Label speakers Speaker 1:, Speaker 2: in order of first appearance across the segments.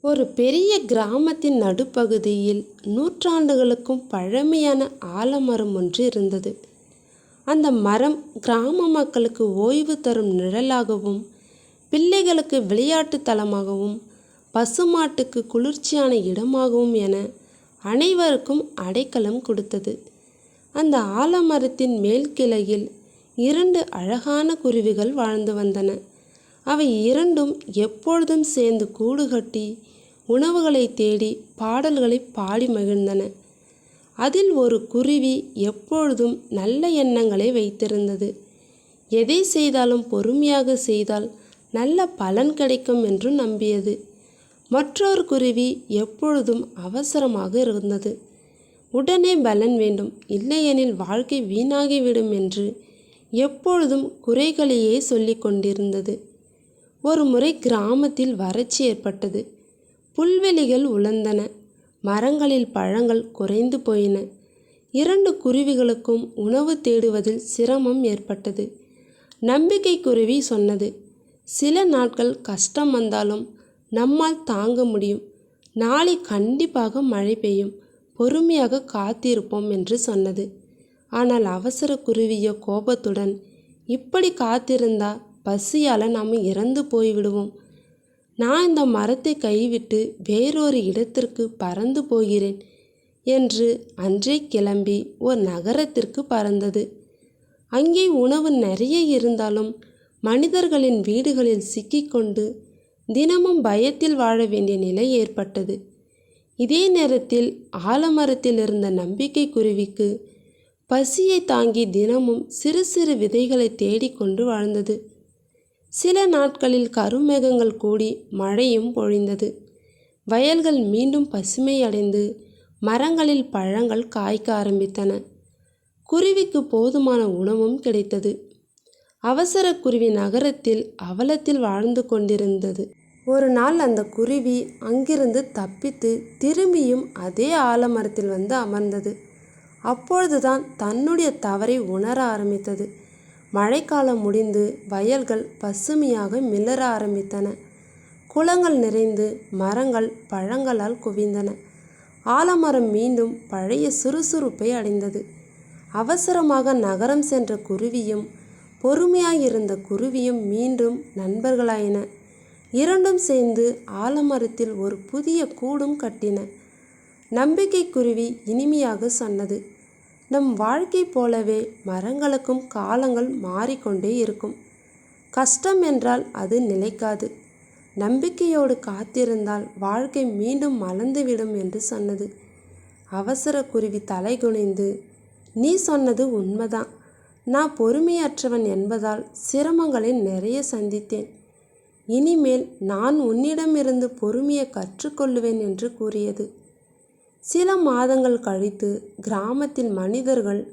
Speaker 1: ஒரு பெரிய கிராமத்தின் நடுப்பகுதியில் நூற்றாண்டுகளுக்கும் பழமையான ஆலமரம் ஒன்று இருந்தது. அந்த மரம் கிராம மக்களுக்கு ஓய்வு தரும் நிழலாகவும், பிள்ளைகளுக்கு விளையாட்டு தலமாகவும், பசுமாட்டுக்கு குளிர்ச்சியான இடமாகவும் என அனைவருக்கும் அடைக்கலம் கொடுத்தது. அந்த ஆலமரத்தின் மேல் கிளையில் இரண்டு அழகான குருவிகள் வாழ்ந்து வந்தன. அவை இரண்டும் எப்பொழுதும் சேர்ந்து கூடு கட்டி, உணவுகளை தேடி பாடல்களை பாடி மகிழ்ந்தன. அதில் ஒரு குருவி எப்பொழுதும் நல்ல எண்ணங்களை வைத்திருந்தது. எதை செய்தாலும் பொறுமையாக செய்தால் நல்ல பலன் கிடைக்கும் என்று நம்பியது. மற்றொரு குருவி எப்பொழுதும் அவசரமாக இருந்தது. உடனே பலன் வேண்டும், இல்லையெனில் வாழ்க்கை வீணாகிவிடும் என்று எப்பொழுதும் குறைகளையே சொல்லி கொண்டிருந்தது. ஒருமுறை கிராமத்தில் வறட்சி ஏற்பட்டது. புல்வெளிகள் உலர்ந்தன. மரங்களில் பழங்கள் குறைந்து போயின. இரண்டு குருவிகளுக்கும் உணவு தேடுவதில் சிரமம் ஏற்பட்டது. நம்பிக்கை குருவி சொன்னது சில நாட்கள் கஷ்டம் வந்தாலும் நம்மால் தாங்க முடியும். நாளை கண்டிப்பாக மழை பெய்யும். பொறுமையாக காத்திருப்போம் என்று சொன்னது. ஆனால் அவசரக் குருவிய கோபத்துடன் இப்படி காத்திருந்தா பசியால் நாம் இறந்து போய்விடுவோம். நான் இந்த மரத்தை கைவிட்டு வேறொரு இடத்திற்கு பறந்து போகிறேன் என்று அன்றே கிளம்பி ஓர் நகரத்திற்கு பறந்தது. அங்கே உணவு நிறைய இருந்தாலும் மனிதர்களின் வீடுகளில் சிக்கிக்கொண்டு தினமும் பயத்தில் வாழ வேண்டிய நிலை ஏற்பட்டது. இதே நேரத்தில் ஆலமரத்தில் இருந்த நம்பிக்கை குருவிக்கு பசியைத் தாங்கி தினமும் சிறு சிறு விதைகளை தேடிக்கொண்டு வாழ்ந்தது. சில நாட்களில் கருமேகங்கள் கூடி மழையும் பொழிந்தது. வயல்கள் மீண்டும் பசுமையடைந்து மரங்களில் பழங்கள் காய்க்க ஆரம்பித்தன. குருவிக்கு போதுமான உணவும் கிடைத்தது. அவசர குருவி நகரத்தில் அவலத்தில் வாழ்ந்து கொண்டிருந்தது. ஒரு நாள் அந்த குருவி அங்கிருந்து தப்பித்து திரும்பியும் அதே ஆலமரத்தில் வந்து அமர்ந்தது. அப்பொழுதுதான் தன்னுடைய தவறை உணர ஆரம்பித்தது. மழைக்காலம் முடிந்து வயல்கள் பசுமையாக மிளர ஆரம்பித்தன. குளங்கள் நிறைந்து மரங்கள் பழங்களால் குவிந்தன. ஆலமரம் மீண்டும் பழைய சுறுசுறுப்பை அடைந்தது. அவசரமாக நகரம் சென்ற குருவியும் பொறுமையாயிருந்த குருவியும் மீண்டும் நண்பர்களாயின. இரண்டும் சேர்ந்து ஆலமரத்தில் ஒரு புதிய கூடும் கட்டின. நம்பிக்கை குருவி இனிமையாக சொன்னது நம் வாழ்க்கை போலவே மரங்களுக்கும் காலங்கள் மாறிக்கொண்டே இருக்கும். கஷ்டம் என்றால் அது நிலைக்காது. நம்பிக்கையோடு காத்திருந்தால் வாழ்க்கை மீண்டும் மலர்ந்துவிடும் என்று சொன்னது. அவசரக் குருவி தலைகுனிந்து நீ சொன்னது உண்மைதான். நான் பொறுமையற்றவன் என்பதால் சிரமங்களை நிறைய சந்தித்தேன். இனிமேல் நான் உன்னிடமிருந்து பொறுமையை கற்றுக்கொள்ளுவேன் என்று கூறியது. சில மாதங்கள் கழித்து கிராமத்தின் மனிதர்கள்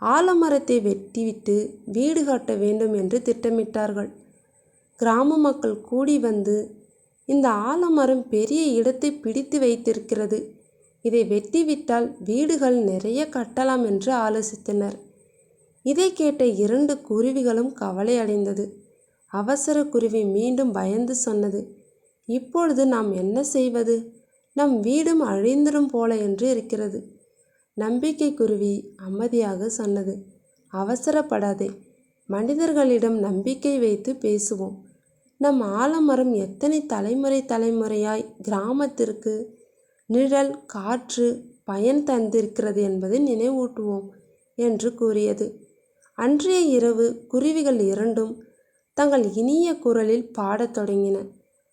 Speaker 1: ஆலமரத்தை வெட்டிவிட்டு வீடு கட்ட வேண்டும் என்று திட்டமிட்டார்கள். கிராம மக்கள் கூடி வந்து இந்த ஆலமரம் பெரிய இடத்தை பிடித்து வைத்திருக்கிறது. இதை வெட்டிவிட்டால் வீடுகள் நிறைய கட்டலாம் என்று ஆலோசித்தனர். இதைக் கேட்ட இரண்டு குருவிகளும் கவலையடைந்தது. அவசர குருவி மீண்டும் பயந்து சொன்னது இப்பொழுது நாம் என்ன செய்வது? நம் வீடும் அழிந்திடும் போல என்று இருக்கிறது. நம்பிக்கை குருவி அமைதியாக சொன்னது அவசரப்படாதே. மனிதர்களிடம் நம்பிக்கை வைத்து பேசுவோம். நம் ஆலமரம் எத்தனை தலைமுறை தலைமுறையாய் கிராமத்திற்கு நிழல், காற்று, பயன் தந்திருக்கிறது என்பதை நினைவூட்டுவோம் என்று கூறியது. அன்றைய இரவு குருவிகள் இரண்டும் தங்கள் இனிய குரலில் பாடத் தொடங்கின.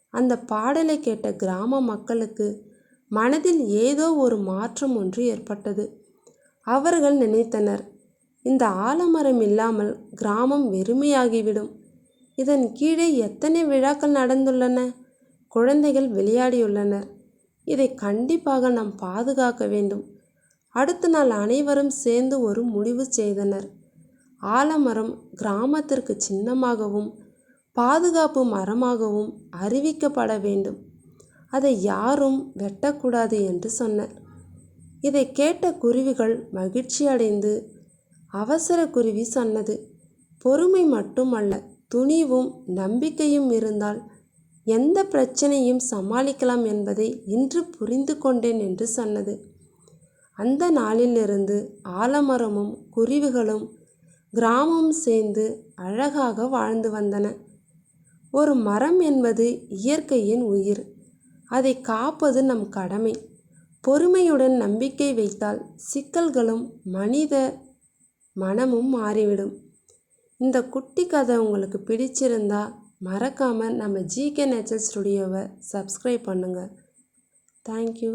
Speaker 1: அந்த பாடலைக் கேட்ட கிராம மக்களுக்கு மனதில் ஏதோ ஒரு மாற்றம் ஒன்று ஏற்பட்டது. அவர்கள் நினைத்தனர் இந்த ஆலமரம் இல்லாமல் கிராமம் வெறுமையாகிவிடும். இதன் கீழே எத்தனை விழாக்கள் நடந்துள்ளன. குழந்தைகள் விளையாடியுள்ளனர். இதை கண்டிப்பாக நாம் பாதுகாக்க வேண்டும். அடுத்த நாள் அனைவரும் சேர்ந்து ஒரு முடிவு செய்தனர். ஆலமரம் கிராமத்திற்கு சின்னமாகவும் பாதுகாப்பு மரமாகவும் அறிவிக்கப்பட வேண்டும். அதை யாரும் வெட்டக்கூடாது என்று சொன்னார் இதைக் கேட்ட குருவிகள் மகிழ்ச்சி அடைந்து அவசரக் குருவி சொன்னது. பொறுமை மட்டுமல்ல துணிவும் நம்பிக்கையும் இருந்தால் எந்த பிரச்சனையும் சமாளிக்கலாம் என்பதை இன்று புரிந்து கொண்டேன் என்று சொன்னது. அந்த நாளிலிருந்து ஆலமரமும் குருவிகளும் கிராமமும் சேர்ந்து அழகாக வாழ்ந்து வந்தன. ஒரு மரம் என்பது இயற்கையின் உயிர். அதை காப்பது நம் கடமை. பொறுமையுடன் நம்பிக்கை வைத்தால் சிக்கல்களும் மனித மனமும் மாறிவிடும். இந்த குட்டி கதை உங்களுக்கு பிடிச்சிருந்தா மறக்காமல் நம்ம ஜிகே நேச்சர் ஸ்டுடியோவை சப்ஸ்கிரைப் பண்ணுங்கள் தேங்க்யூ